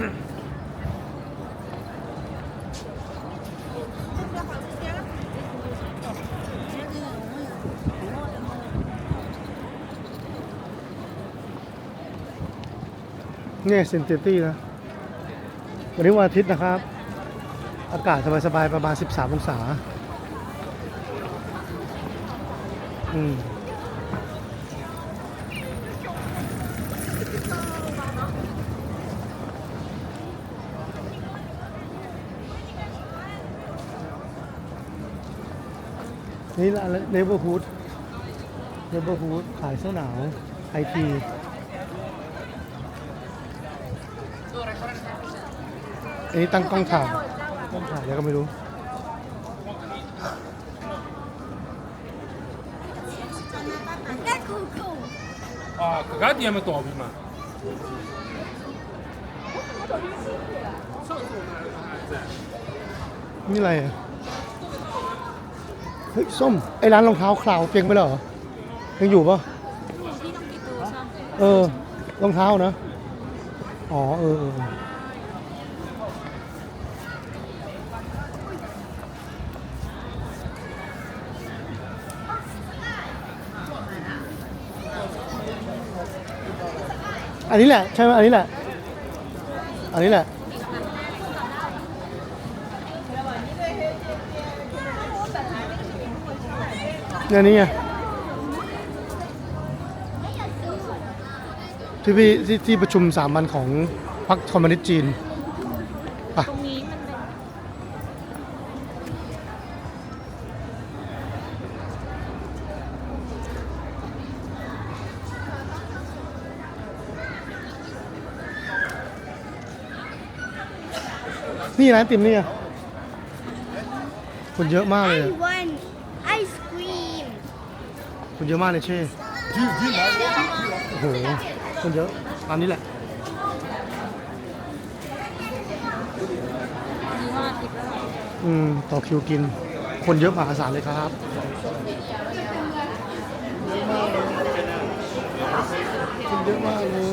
เนี่ยเซนเตตี้นะ วันนี้วันอาทิตย์นะครับ อากาศสบายๆประมาณ 13 องศา อืม นี่ร้านเนเบอร์ฮูดเนเบอร์ฮูดขายเสื้อหนาวไอทีอันนี้ตั้งกล้องถ่ายกล้องถ่ายแล้วก็ไม่รู้ 啊，搿家店没倒闭嘛？ นี่อะไรอ่ะ เฮ้ยส้มไอ้ร้านรองเท้าคลาวเจ๊งไปแล้วเหรอยังอยู่ปะเออรองเท้านะอ๋อเออเอออันนี้แหละ ใช่ไหมอันนี้แหละ อันนี้แหละ เนี่ยนี่ไงที่พี่ที่ที่ประชุมสามัญของพรรคคอมมิวนิสต์จีนตรงนี้มันเป็นนี่ร้านติมนี่ไงคนเยอะมากเลย I อะ want ice. คนเยอะมากเลยเช่โอ้โหคนเยอะร้านนี้แหละดีมากทิพย์แล้วอืมต่อคิวกิน คนเยอะมหาศาลเลยครับคนเยอะมากเลย